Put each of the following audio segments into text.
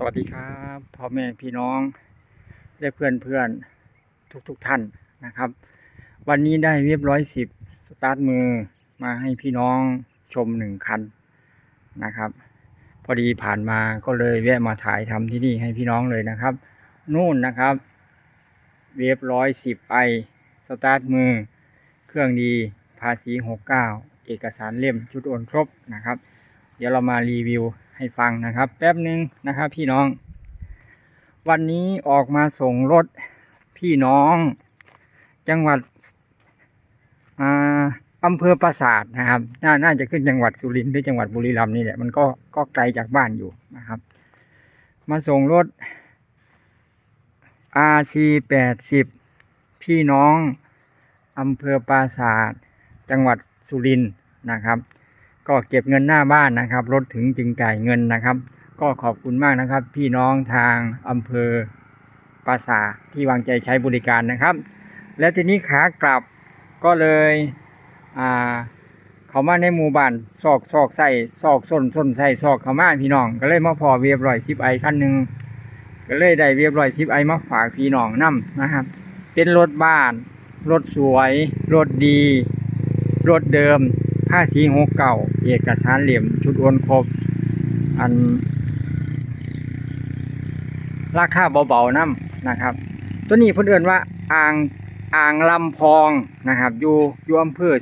สวัสดีครับพ่อแม่พี่น้องและเพื่อนเพื่อนทุกทุกๆท่านนะครับ วันนี้ได้เรียบร้อยสิบสตาร์ทมือมาให้พี่น้องชมหนึ่งคันนะครับ พอดีผ่านมาก็เลยแวะมาถ่ายทำที่นี่ให้พี่น้องเลยนะครับ นู่นนะครับเรียบร้อยสิบไอสตาร์ทมือ เครื่องดีภาษีหกเก้าเอกสารเล่มชุดโอนครบนะครับ เดี๋ยวเรามารีวิว ให้ฟังนะครับ แป๊บหนึ่งนะครับพี่น้อง วันนี้ออกมาส่งรถพี่น้อง จังหวัดอ่าอำเภอปราสาทนะครับนาน่าจะขึ้นจังหวัดสุรินทร์หรือจังหวัดบุรีรัมย์นี่แหละมันก็ก็ไกลจากบ้านอยู่นะครับ มาส่งรถ RC 80พี่น้องอำเภอปราสาท จังหวัดสุรินทร์นะครับ ก็เก็บเงินหน้าบ้านนะครับ รถถึงจึงจ่ายเงินนะครับ ก็ขอบคุณมากนะครับ พี่น้องทางอำเภอปราสาที่วางใจใช้บริการนะครับ และทีนี้ขากลับก็เลยอ่าเขามาในหมู่บ้านซอกซอกใส่ซอกส้นส้นใส่ซอกเขามาพี่น้อง ก็เลยมาพอเวียบร้อยสิบไอคันหนึ่งก็เลยได้เวียบร้อยสิบไอมาฝากพี่น้องนํนะครับ เป็นรถบ้าน รถสวย รถดี รถเดิม ผ้าสีหกเก่าเอกสารเหลี่ยมชุดโอนครบ อัน ราคาเบาๆน้ำนะครับ ตัวนี้เพิ่นเอื่นว่าอ่างอ่างลำพองนะครับ อยู่อยู่อำเภอ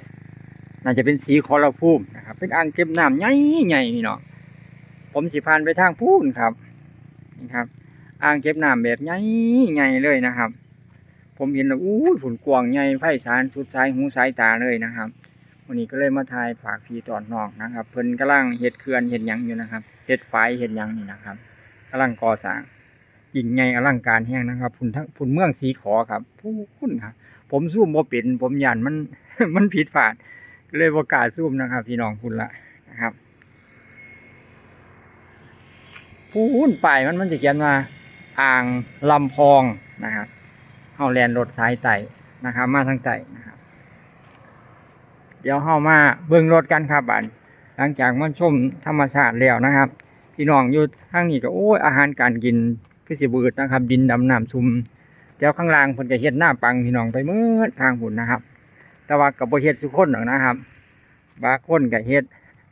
น่าจะเป็นสีคอลภูมนะครับ เป็นอ่างเก็บน้ำใหญ่ใหญ่นี่เนาะผมสิพานไปทางพูนครับนี่ครับ อ่างเก็บน้ำแบบใหญ่ใหญ่เลยนะครับ ผมเห็นแล้วอู้ยผุนกวางใหญ่ไพศาลสุดสายหูสายตาเลยนะครับ วันนี้ก็เลยมาถ่ายฝากพี่ตอนน้องนะครับ เพิ่นกำลังเฮ็ดเขื่อนเฮ็ดยังอยู่นะครับเฮ็ดฝายเฮ็ดยังนี่นะครับกำลังก่อสร้างจริงใหญ่อลังการแห้งนะครับพุ่นทั้งพุ่นเมืองสีขอครับผู้คุณครับผมซูมบ่เป็นผมยันมันมันผิดพลาดเลยบ่กล้าซูมนะครับ พี่น้องพุ่นละนะครับพุ่นป้ายมันมันจะเขียนว่าอ่างลำพองนะครับเฮาแลนรถสายไต่นะครับ มาทางไต่นะครับ ดี๋ยวเข้ามาเบิ่งรถกันครับบันหลังจากมาชมธรรมชาติแล้วนะครับ พี่น้องอยู่ข้างนี้ก็โอ้ยอาหารการกินคือสิบืดนะครับ ดินดำน้ำซุมเจ้าข้างล่างเพิ่นก็เฮ็ดหน้าปังพี่น้องไปเมื่อทางหุ่นนะครับ แต่ว่ากับบเฮ็ดสุคนหรอกนะครับ บางคนก็เฮ็ด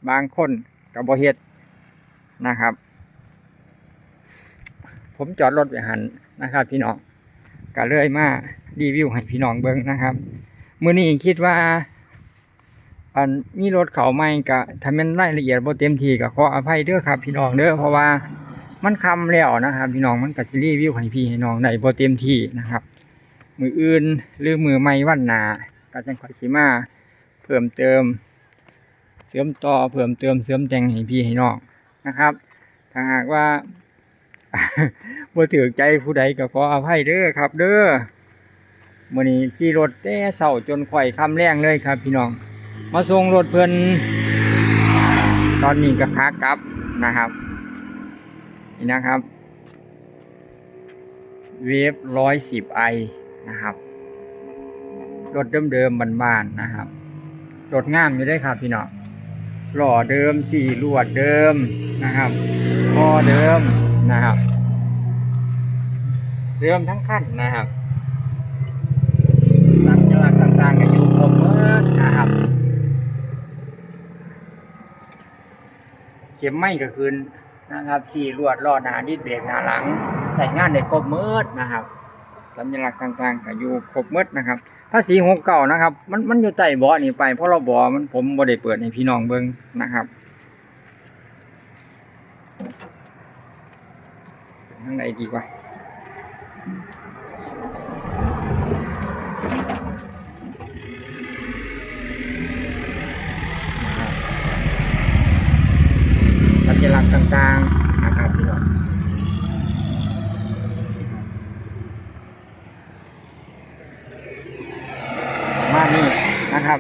บางคนก็บ่เฮ็ดนะครับ ผมจอดรถไว้หันนะครับ พี่น้องก็เลยมารีวิวให้พี่น้องเบิ่งนะครับ มื้อนี้คิดว่า อันมีรถเขาใหม่ก็ถ้าแม่นรายละเอียดบ่เต็มที่ก็ขออภัยเด้อครับ พี่น้องเด้อเพราะว่ามันคำแล้วนะครับ พี่น้องมันก็สิรีวิวให้พี่ให้น้องได้บ่เต็มที่นะครับ มืออื่นหรือมือใหม่วันหนาก็จังคอยสิมาเพิ่มเติม เสริมต่อเพิ่มเติมเสริมแต่งให้พี่ให้น้องนะครับถ้าหากว่าบ่ถือใจผู้ใดก็ขออภัยเด้อครับ เด้อมื้อนี้ขี่รถแต่เช้าจนข่อยคำแรงเลยครับ พี่น้อง มาส่งรถเพิ่นตอนนี้ก็ขากลับนะครับ นี่นะครับ เวฟร้อยสิบไอนะครับ รถเดิมๆบ้านๆนะครับ รถงามอยู่ได้ครับพี่น้องหล่อเดิมสี่ลวดเดิมนะครับพอเดิมนะครับ เดิมทั้งคันนะครับสัญลักต่างๆก็อยู่ครบหมดนะครับ ข็มไม่ก็คืนนะครับสี่ลวดล้อหน้าดิดเบรกหน้าหลัง ใส่งานได้ครบมืดนะครับสัญลักษณ์ต่างๆก็อยู่ครบมืดนะครับภาษีหกเก่านะครับ มันมันอยู่ใต้บาะนี่ไปเพราะเราบอมันผมบ่ได้เปิดให้พี่น้องเบิ้งนะครับทางในดีกว่า ลักต่างๆนะครับพี่น้องมานี่นะครับ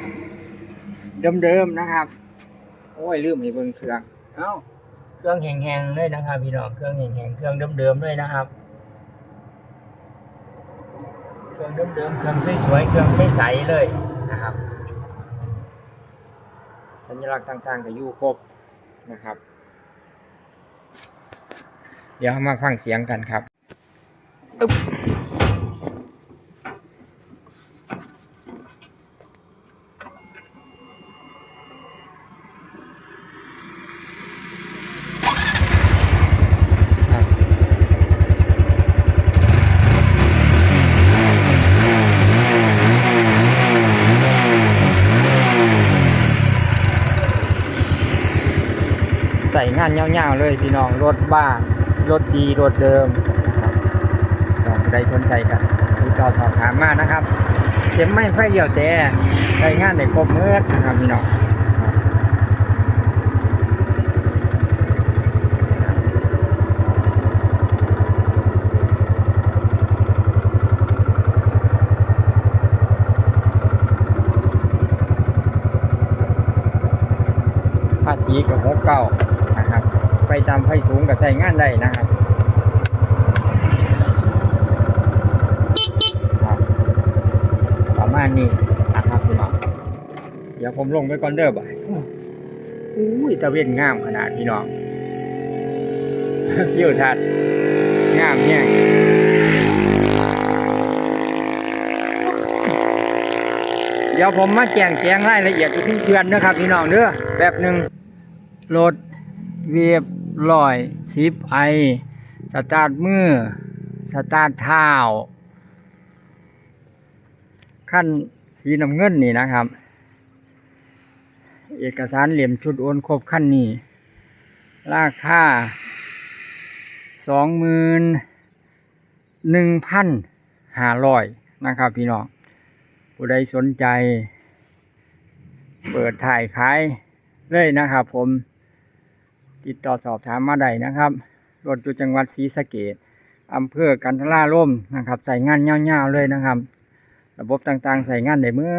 เดิมๆนะครับ โอ้ยลืมให้เบิ่งเครื่องเอ้าเครื่องแห้งๆเลยนะครับ พี่น้องเครื่องแห้งๆเครื่องเดิมๆเลยนะครับเครื่องเดิมๆเครื่องสวยๆเครื่องใสๆเลยนะครับ สัญลักษณ์ต่างๆก็อยู่ครบนะครับ เดี๋ยวมาฟังเสียงกันครับอึ๊บครับใส่งานยาวๆเลยพี่น้องรถบ้าน รถดีรถเดิมนะครับลองได้สนใจกันติดต่อสอบถามมานะครับเข็มไม่ไฟเดียวแต่ใช้งานได้ครบเมื่อนะครับพี่น้องภาษีกับหกเก้า ตามไฟสูงกับใส่งานได้นะครับประมาณนี้นะครับพี่น้องเดี๋ยวผมลงไปก่อนเด้อบ่ายอุ้ยตะเวนงามขนาดพี่น้องเที่ยวทัดงามเนี่ยเดี๋ยวผมมาแจงแจงรายละเอียดทุกเพื่อนนะครับพี่น้องเด้อแบบหนึ่งรถเวียบ ลอยสิบไอ สตาร์ทมือ สตาร์ทเท้าขั้นสีน้ำเงินนี่นะครับ เอกสารเหลี่ยมชุดโอนครบขั้นนี้ ราคาสองหมื่นหนึ่งพันห้าร้อยนะครับพี่น้อง ผู้ใดสนใจ เปิดถ่ายขายเลยนะครับผม ติดต่อสอบถามมาได้นะครับรถอยู่จังหวัดศรีสะเกดอำเภอกันทราล่มนะครับ ใส่งานเงาๆเลยนะครับ ระบบต่างๆ ใส่งานได้เมื่อ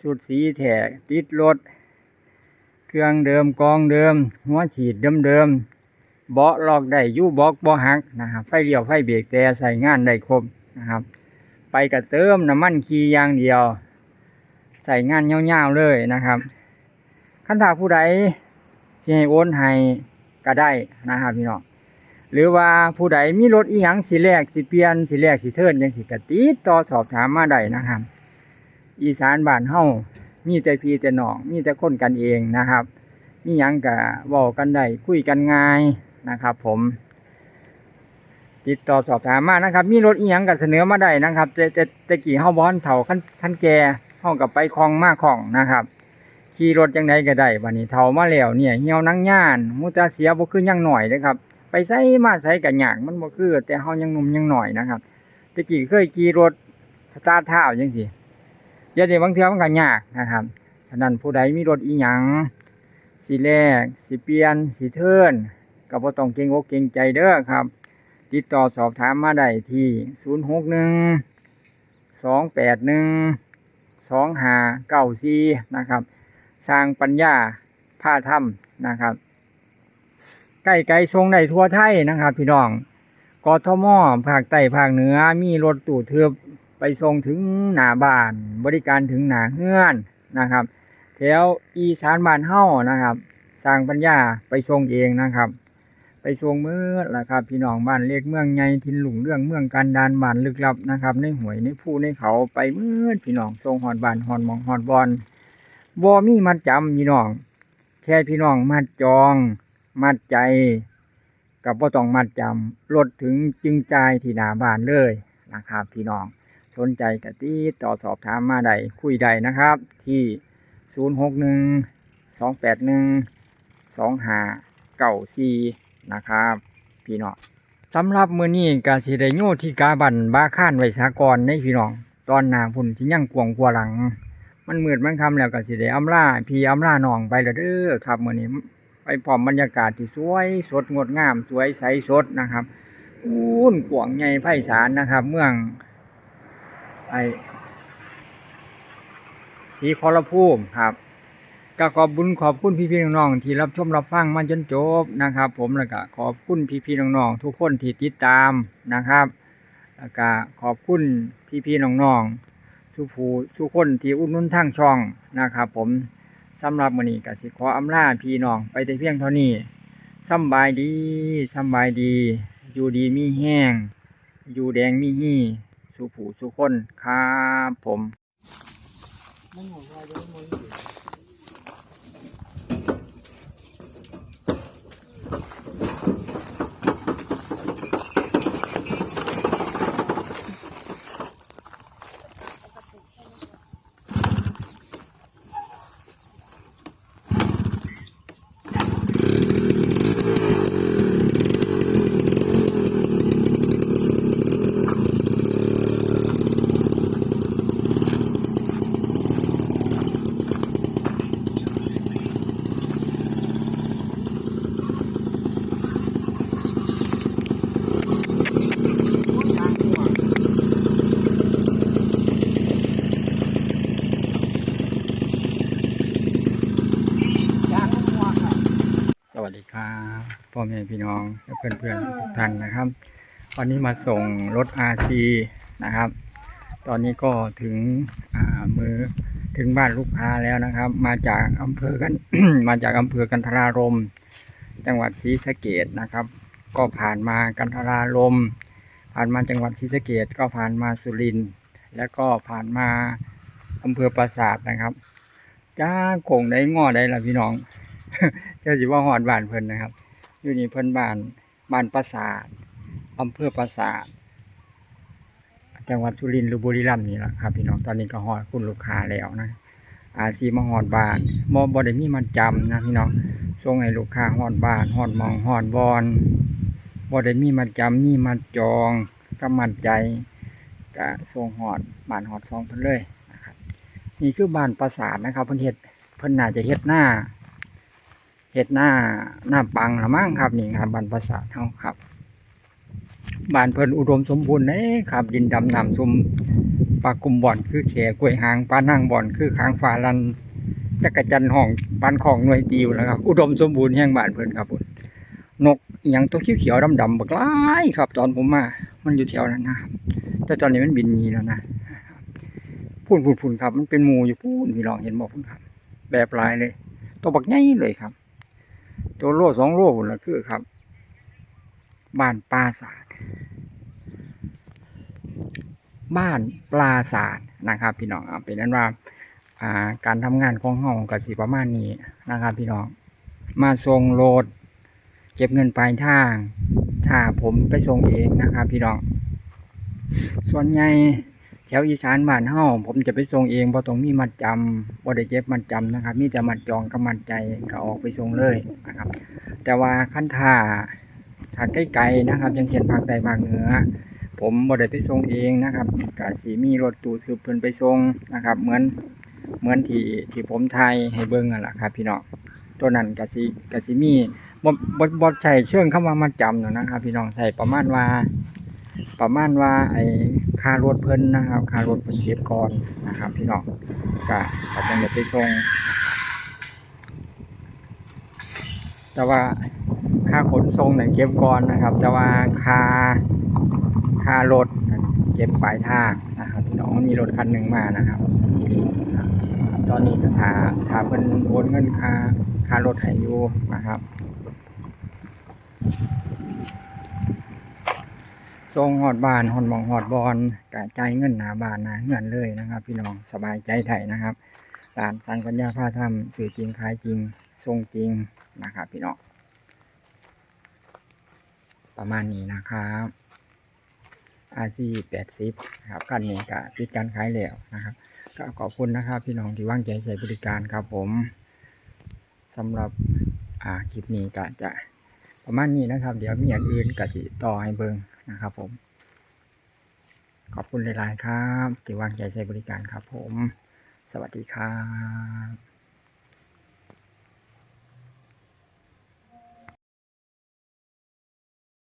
สุดสีแถติดรถ เครื่องเดิมกองเดิม หัวฉีดเดิมๆเบาะลอกได้ยู่บอกบ่หักนะครับไฟเลี้ยวไฟเบรกแต่ใส่งานได้ครบนะครับ ไปกระเติมน้ำมันคีอย่างเดียว ใส่งานเงาๆเลยนะครับขั้นถาผู้ใด สิให้โอนให้ก็ได้นะครับพี่น้องหรือว่าผู้ใดมีรถอีหยังสิแลกสิเปลี่ยนสิแลกสิเทิร์นจังสิกติดต่อสอบถามมาได้นะครับ อีสานบ้านเฮามีแต่พี่แต่น้องมีแต่คนกันเองนะครับ มีหยังก็เว้ากันได้คุยกันง่ายนะครับ ผม ติดต่อสอบถามมานะครับ มีรถอีหยังก็เสนอมาได้นะครับแต่แต่แต่กี่เฮาบ่ทันเฒ่าคันคันแก่เฮาก็ไปคลองมาคลองนะครับ ขี่รถจังไดก็ได้บัดนี้เฒ่ามาแล้วเนี่ยเหี่ยวนังย่านมุตาเสียบ่คือยังหน่อยเด้ครับ ไปไสมาไสก็ยากมันบ่คือ แต่เฮายังหนุ่มยังหน่อยนะครับตะกี้เคยขี่รถสตาร์ทเท้าจังซี่เดี๋ยวนี้บางเทื่อมันก็ยากนะครับฉะนั้นผู้ใดมีรถอีหยังสิแลกสิเปลี่ยนสิเทิร์นก็บ่ต้องเกรงอกเกรงใจเด้อครับ ติดต่อสอบถามมาได้ที่ 061 281 2594 นะครับ สร้างปัญญาผ้าถ้ำนะครับใกล้ไกลทรงได้ทั่วไทยนะครับ พี่น้องกทมภาคใต้ภาคเหนือมีรถตู้เทือบไปส่งถึงหน้าบ้าน บริการถึงหน้าเฮือนนะครับ แถวอีสานบ้านเฮานะครับ สร้างปัญญาไปส่งเองนะครับ ไปส่งมือละครับ พี่น้องบ้านเล็กเมืองใหญ่ทินหลุงเรื่องเมืองการดานบ้านลึกลับนะครับ ในหวยในภูในเขาไปมืดพี่น้องส่งหอดบ้านหอดหมองหอดบอล บ่มีมัดจำพี่น้อง แค่พี่น้องมัดจอง มัดใจ กับบ่ต้องมัดจำรถถึงจึงใจที่หนาบ้านเลยนะครับ พี่น้องสนใจกติดต่อสอบถามมาได้คุยได้นะครับ ที่ 061 281 2594 นะครับ พี่น้องสำหรับมือนี้ก็สิไดโยที่กาบันบ้าข้านไว้สากรในพี่น้อง ตอนหนาพุ่นที่ยังกวงกว่าหลัง มันมืดมันคำแล้วก็สิได้อำลาพี่อำลาน้องไปแล้วเด้อครับมื้อนี้ไปพร้อมบรรยากาศที่สวยสดงดงาม สวยใสสดนะครับอู้นกวางใหญ่ไพศาลนะครับ เมืองไอสีขอรภูมิครับก็ขอบบุญขอบคุณพี่ๆน้องๆที่รับชมรับฟังมาจนจบนะครับ ผมแล้วก็ขอบคุณพี่ๆน้องๆทุกคนที่ติดตามนะครับแล้วก็ขอบคุณพี่ๆน้องๆ สุภูสุคนที่อุ่นนุ่นทางช่องนะครับผมสำหรับมื้อนี้ก็สิขออำลาพี่น้องไปแต่เพียงเท่านี้สำบายดีสำบายดี อยู่ดีมีแห้ง อยู่แดงมีหี่สุผู้สุคนครับผม วัสดีครับพ่อแม่พี่น้องและเพื่อนๆทุกท่านนะครับ วันนี้มาส่งรถ RC นะครับ ตอนนี้ก็ถึงมือถึงบ้านลูกค้าแล้วนะครับ มาจากอำเภอกันมาจากอำเภอกันทรารม จังหวัดศรีสะเกดนะครับ ก็ผ่านมากันทรารม ผ่านมาจังหวัดศรีสะเกดก็ผ่านมาสุรินทร์แล้วก็ผ่านมาอำเภอปราสาทนะครับจ้าโก่งได้งอได้ละพี่น้อง เจ้าสิว่าหอดบ้านเพิ่นนะครับ อยู่นี่เพิ่นบ้านบ้านปราสาทอำเภอปราสาทจังหวัดสุรินทร์หรือบุรีรัมย์นี่แหละครับพี่น้องตอนนี้ก็ฮอดคุณลูกค้าแล้วนะอาซีมาฮอดบ้านบ่บ่ได้มีมันจำนะพี่น้องส่งให้ลูกค้าฮอดบ้านฮอดหมองฮอดบอนบ่ได้มีมันจำมีมันจองก็มั่นใจก็ส่งฮอดบ้านฮอดซองเพิ่นเลยนะครับนี่คือบ้านปราสาทนะครับเพิ่นเฮ็ดเพิ่นน่าจะเฮ็ดหน้า เฮ็ดหน้าหน้าปังละมั้งครับนี่ครับบานปราสาทเฮาครับบ้านเพิ่นอุดมสมบูรณ์เด้ครับ ดินดำน้ำซุมปลากุมบ่อนคือแขกล้วยหางปลานั่งบ่อนคือค้างฟ้าลันจักรจันห้องปานของหน่วยปิวแล้วครับ อุดมสมบูรณ์แห่งบ้านเพิ่นครับพุ่นนกอหยังตัวเขียวๆดำๆบักหลายครับ ตอนผมมา มันอยู่แถวนั้นนะครับแต่ตอนนี้มันบินหนีแล้วนะพูนพูนพูนครับ มันเป็นหมูอยู่พูนพี่น้องเห็นบอกพูนครับ แบบลายเลย ตัวบักใหญ่เลยครับ ตัวโลสองโลพุ่นละคือครับบ้านปราศาสตร์บ้านปราศาสตร์นะครับ พี่น้องเป็นนั้นว่าการทำงานของเฮาก็สิประมาณนี้นะครับ พี่น้องมาส่งโลด เก็บเงินปลายทาง ถ้าผมไปส่งเองนะครับ พี่น้องส่วนใหญ่ แถวอีสานบ้านเฮาผมจะไปส่งเองบ่ต้องมีมัดจำบ่ได้เก็บมัดจำนะครับ มีแต่มัดจองกับมัดใจก็ออกไปส่งเลยนะครับ แต่ว่าขั้นท่าถ้าใกล้ๆนะครับอย่างเช่นภาคใต้ภาคเหนือ ผมบ่ได้ไปส่งเองนะครับก็สิมีรถตู้ทึบเพิ่นไปส่งนะครับ เหมือนเหมือนที่ที่ผมถ่ายให้เบิ่งนั่นแหละครับพี่น้องตัวนั้นก็สิก็สิมีบ่บ่บ่ใช่เชิงคำว่ามัดจำหรอกนะครับ พี่น้องใส่ประมาณว่า ประมาณว่าไอ้ค่ารถเพิ่นนะครับค่ารถเพิ่นเก็บก่อนนะครับ พี่น้องก็ก็ต้องอย่าไปส่งแต่ว่าค่าขนส่งนั่นเก็บก่อนนะครับ แต่ว่าค่าค่ารถนั่นเก็บปลายทางนะครับพี่น้องมีรถคันหนึ่งมานะครับสีตอนนี้ก็ถาถาเพิ่นโอนเงินค่าค่ารถให้อยู่นะครับ ส่งหอดบานหอดหมองหอดบอลกะจายเงินหนาบานหนาเงินเลยนะครับ พี่น้องสบายใจไทยนะครับร้านสังกัญญาผ้าทำสื่อจริงขายจริงส่งจริงนะครับ พี่น้องประมาณนี้นะครับอาซีแปดสิบครับกันนี้กะปิดการขายแล้วนะครับ ก็ขอบคุณนะครับ พี่น้องที่ว่างใจใช้บริการครับผมสำหรับอ่าคลิปนี้ก็จะประมาณนี้นะครับ เดี๋ยวมีอย่างอื่นกสิต่อให้เบิง นะครับผม ขอบคุณหลาย ๆ ครับ ที่วางใจใช้บริการครับผม สวัสดีครับ